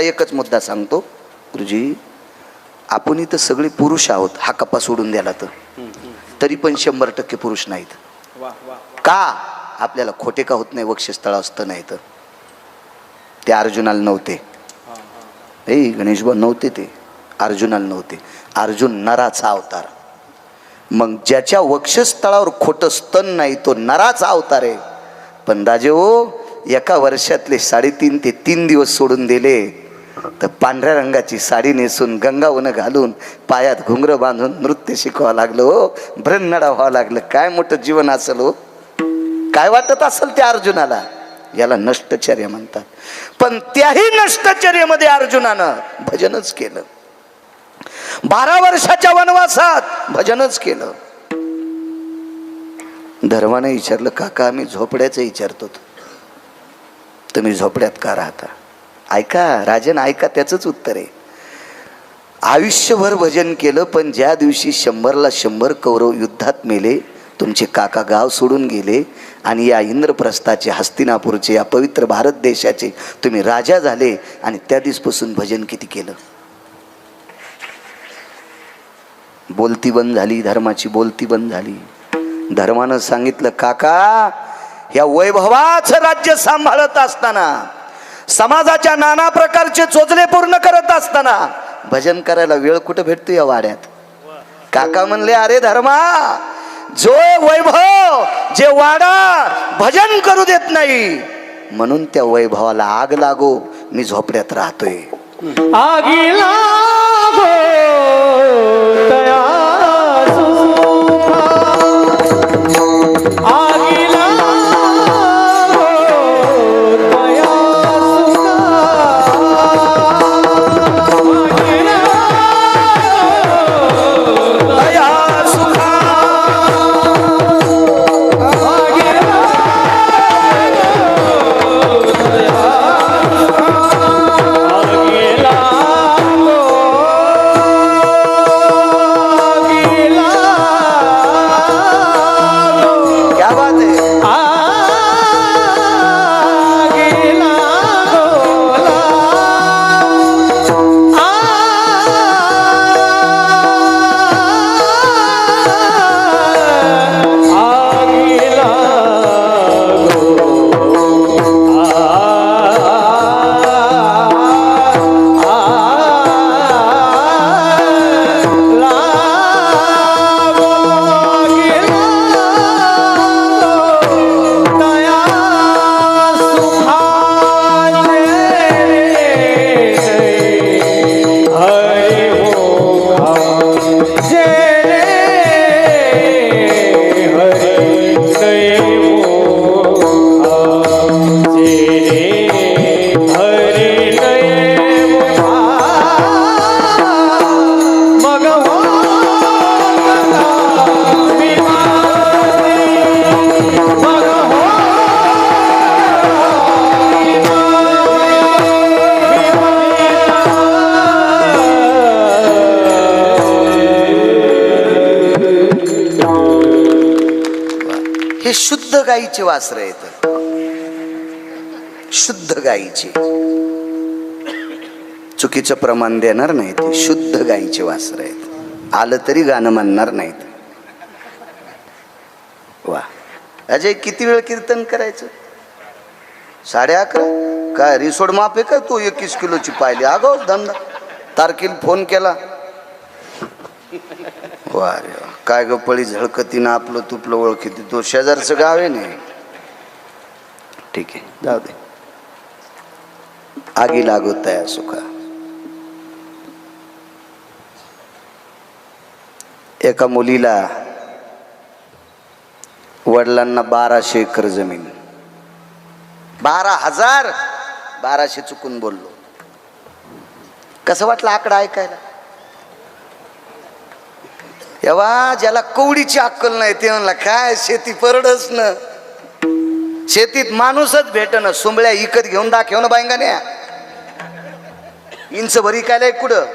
एकच मुद्दा सांगतो गुरुजी आपण इथं सगळे पुरुष आहोत हा कप्पा सोडून द्याला तर. तरी पण शंभर टक्के पुरुष नाहीत. का? आपल्याला खोटे का होत नाही वक्षस्थळ असतं नाही तर. ते अर्जुनाला नव्हते. ए गणेश भाऊ नव्हते ते. अर्जुनाला नव्हते. अर्जुन नराचा अवतार. मग ज्याच्या वक्षस्थळावर खोटं स्तन नाही तो नराचा अवतार आहे. पण राजे हो एका वर्षातले साडेतीन ते तीन दिवस सोडून दिले. तर पांढऱ्या रंगाची साडी नेसून गंगावनं घालून पायात घुंगरं बांधून नृत्य शिकवावं लागलं हो. भ्रन्नडा व्हावं लागलं. काय मोठं जीवन असेल हो. काय वाटत असेल त्या अर्जुनाला? याला नष्टचर्य म्हणतात. पण त्याही नष्टचर्यमध्ये अर्जुनानं भजनच केलं. बारा वर्षाच्या वनवासात भजनच केलं. धर्माने विचारलं काका आम्ही झोपड्याचं विचारतो. तुम्ही झोपड्यात का राहता? ऐका राजन ऐका त्याचंच उत्तर आहे. आयुष्यभर भजन केलं पण ज्या दिवशी शंभरला शंभर कौरव युद्धात मेले तुमचे काका गाव सोडून गेले आणि या इंद्रप्रस्थाचे हस्तिनापूरचे या पवित्र भारत देशाचे तुम्ही राजा झाले आणि त्या दिवसपासून भजन किती केलं? बोलती बंद झाली धर्माची बोलती बंद झाली. धर्मानं सांगितलं काका या वैभवाचं राज्य सांभाळत असताना समाजाच्या नाना प्रकारचे चोचले पूर्ण करत असताना भजन करायला वेळ कुठं भेटतो या वाड्यात? काका म्हणले अरे धर्मा जो वैभव जे वाडा भजन करू देत नाही म्हणून त्या वैभवाला आग लागो मी झोपड्यात राहतोय. आगी लागो हे शुद्ध गाईचे वासर आहेत. शुद्ध गाईचे. चुकीचं प्रमाण देणार नाही ते शुद्ध गाईचे वासर आहेत. आलं तरी गाणं म्हणणार नाहीत. वा. अजय किती वेळ कीर्तन करायचं? साडे अकरा? काय रिसोड माफे आहे का तू? एकवीस किलोची पाहिली. अगो धंदा तारखेला फोन केला. वा रे वा. काय ग पळी झळकतीनं आपलं तुपलं ओळखी तो शेजारचं गाव आहे नाही ठीक आहे जाऊ दे. आगी लागत आहे सुखा एका मुलीला वडिलांना बाराशे एकर जमीन. बारा हजार? बाराशे चुकून बोललो. कसं वाटलं आकडा ऐकायला? तेव्हा ज्याला कवडीची अक्कल नाही ते म्हणला काय शेती परडच न. शेतीत माणूसच भेटन सुंबळ्या इकत घेऊन दाखव ना बायंगाने इंच भरी काय कुठं?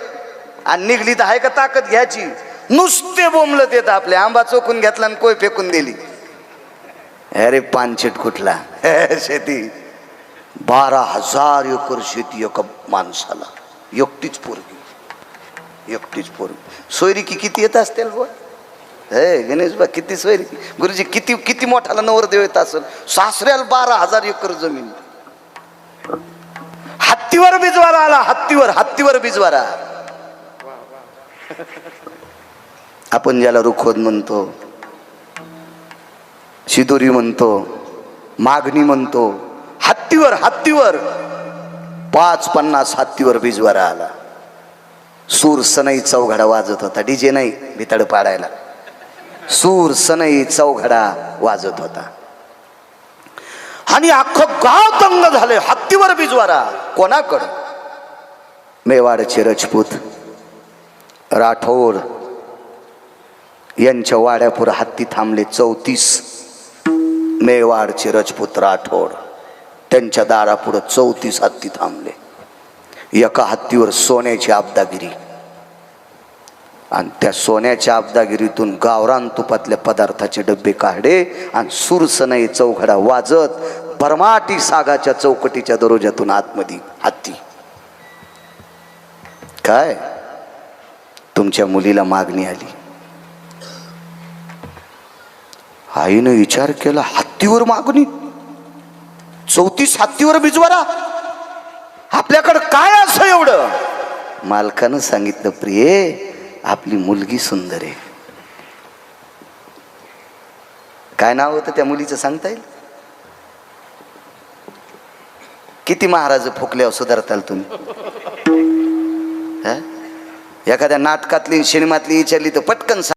आणि निघली तर आहे का ताकद घ्यायची? नुसते बोंबलं देत आपले आंबा चोकून घेतला आणि कोय फेकून दिली. अरे पानचेट कुठला? शेती. बारा हजार एकर शेती एका माणसाला एकटीच पोरगी. एकटीच पोरगी सोयरी की किती येत असतील बुवा? हे गणेश बा किती सोयरी गुरुजी किती किती मोठाला नवरदेव येत असेल? सासऱ्याला बारा हजार एकर जमीन. हत्तीवर बिजवारा आला हत्तीवर हत्तीवर बिजवारा. आपण ज्याला रुखोद म्हणतो शिदोरी म्हणतो मागणी म्हणतो हत्तीवर हत्तीवर पाच पन्नास हत्तीवर बिजवारा आला. सूर सनई चौघडा वाजत होता. डीजे नाही भितड पाडायला. सूर सनई चौघडा वाजत होता. आणि अख्खं गाव दंग झाले हत्तीवर बिजवारा. कोणाकडं? मेवाडचे रजपूत राठोड यांच्या वाड्यापुर हत्ती थांबले चौतीस. मेवाडचे रजपूत राठोड त्यांच्या दारापुढं चौतीस हत्ती थांबले. एका हत्तीवर सोन्याची आबदागिरी आणि त्या सोन्याच्या आबदागिरीतून गावरान तुपातल्या पदार्थाचे डब्बे काढे आणि सुरसनई चौघडा वाजत परमाटी सागाच्या चौकटीच्या दरोज्यातून आतमध्ये हत्ती. काय? तुमच्या मुलीला मागणी आली. आईनं विचार केला हत्तीवर मागणी? चौतीस हत्तीवर बिजवारा आपल्याकडं काय असं एवढं? मालकानं सांगितलं प्रिये आपली मुलगी सुंदर आहे. काय नाव होतं त्या मुलीचं सांगता येईल? किती महाराज फुकल्यावर हो सुधारताल तुम्ही? हा? एखाद्या नाटकातली सिनेमातली विचारली तर पटकन सांग.